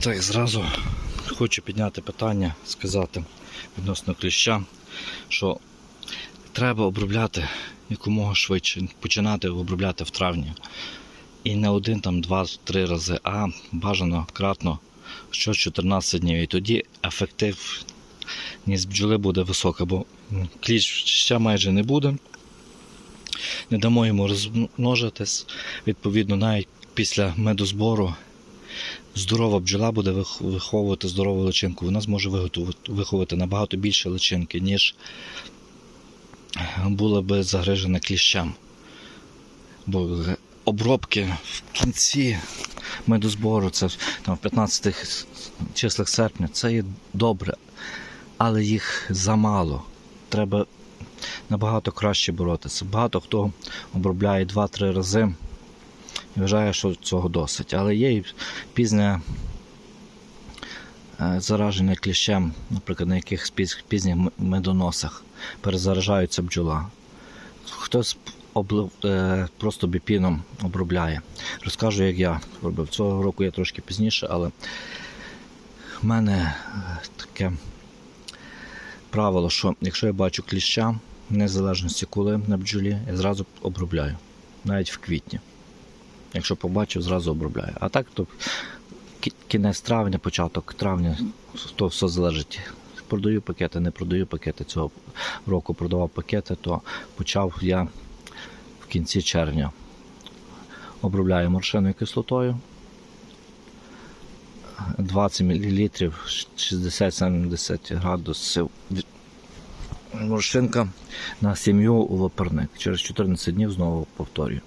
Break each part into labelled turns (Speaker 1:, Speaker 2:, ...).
Speaker 1: Так, зразу хочу підняти питання, сказати відносно кліща, що треба обробляти якомога швидше, починати обробляти в травні. І не один там два-три рази, а бажано кратно що 14 днів. І тоді ефективність бджоли буде висока, бо м, кліща майже не буде. Не дамо йому розмножитись. Відповідно, навіть після медозбору здорова бджола буде виховувати здорову личинку. Вона зможе виховати набагато більше личинки, ніж була би загрижена кліщем. Бо обробки в кінці медозбору, це там в 15 числах серпня, це є добре, але їх замало. Треба набагато краще боротися. Багато хто обробляє 2-3 рази вважає, що цього досить. Але є і пізнє е, зараження кліщем, наприклад, на піз- пізніх медоносах перезаражається бджола. Хтось облив, е, просто біпіном обробляє. Розкажу, як я робив. Цього року я трошки пізніше, але в мене е, таке правило, що якщо я бачу кліща, незалежності коли на бджолі, я зразу обробляю. Навіть в квітні. Якщо побачив, зразу обробляю. А так, то кінець травня, початок травня, то все залежить. Продаю пакети, не продаю пакети. Цього року продавав пакети, то почав я в кінці червня. Обробляю моршиною кислотою. 20 мл 60-70 градусів моршинка на сім'ю у ваперник. Через 14 днів знову повторюю.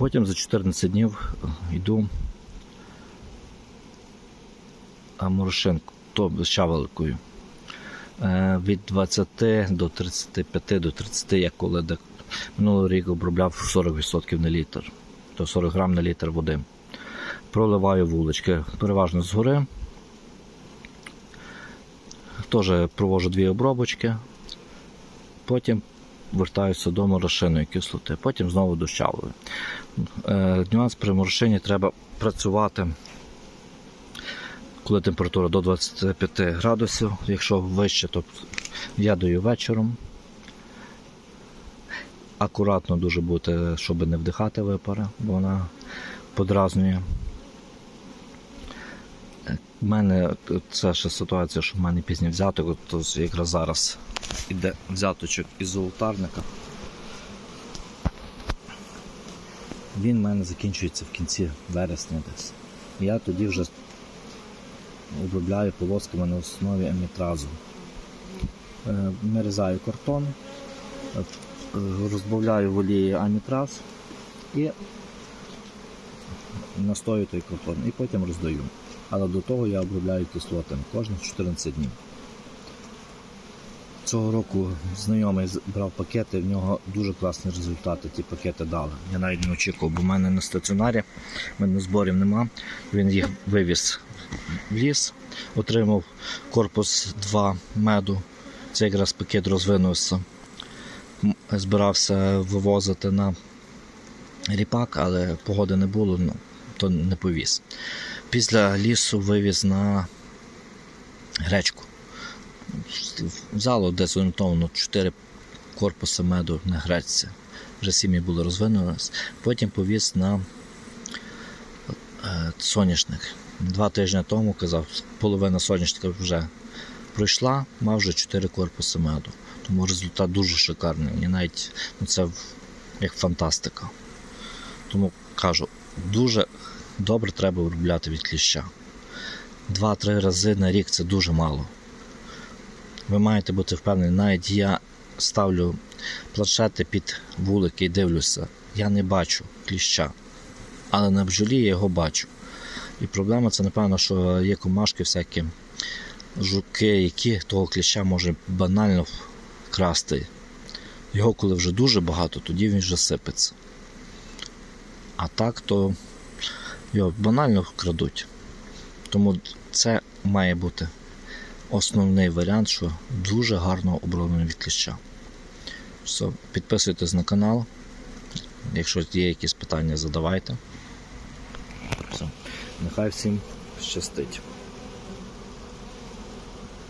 Speaker 1: Потім за 14 днів е, йду з щавеликою. Е, Від 20 до 35 до 30, як коли минулий рік обробляв 40% на літр, то 40 грам на літр води. Проливаю вулички, переважно згори. Теж провожу дві обробочки. Потім вертаюся до морошиної кислоти, потім знову до щавлої. Е, Нюанс при морошині треба працювати, коли температура до 25 градусів. Якщо вище, то я даю вечором. Акуратно дуже бути, щоб не вдихати випари, бо вона подразнює. У мене це ще ситуація, що в мене пізній взяток, то якраз зараз іде взяточок із золотарника. Він в мене закінчується в кінці вересня десь. Я тоді вже обробляю полосками на основі амітразу. Е, Нарізаю картон, розбавляю в олії амітраз і настою той картон, і потім роздаю. Але до того я обробляю кислотами кожних 14 днів. Цього року знайомий брав пакети, в нього дуже класні результати ті пакети дали. Я навіть не очікував, бо в мене на стаціонарі, в мене зборів нема. Він їх вивіз в ліс, отримав корпус 2 меду. Це якраз пакет розвинувся. Збирався вивозити на ріпак, але погоди не було, ну, то не повіз. Після лісу вивіз на гречку. Взяло десь орієнтовно 4 корпуси меду на гречці. Вже сім'ї були розвинулись. Потім повіз на е, соняшник. Два тижні тому казав, половина соняшника вже пройшла, мав вже 4 корпуси меду. Тому результат дуже шикарний. І навіть ну, це як фантастика. Тому кажу, дуже добре треба обробляти від кліща. Два-три рази на рік це дуже мало. Ви маєте бути впевнені, навіть я ставлю планшети під вулики і дивлюся. Я не бачу кліща. Але на бджолі я його бачу. І проблема це, напевно, що є комашки всякі, жуки, які того кліща може банально красти. Його, коли вже дуже багато, тоді він вже сипеться. А так, то його банально крадуть. Тому це має бути основний варіант, що дуже гарно оброблено від кліща. Все, підписуйтесь на канал. Якщо є якісь питання, задавайте. Все. Нехай всім щастить.